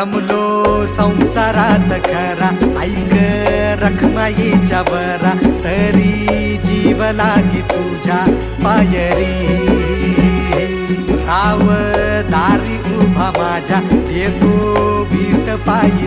रमलो संसारात खरा. ऐक रखमाईच्या वरा तरी जीव लागी तुझ्या पायरी. राव दारी उभा माझ्या येतो बीट पायी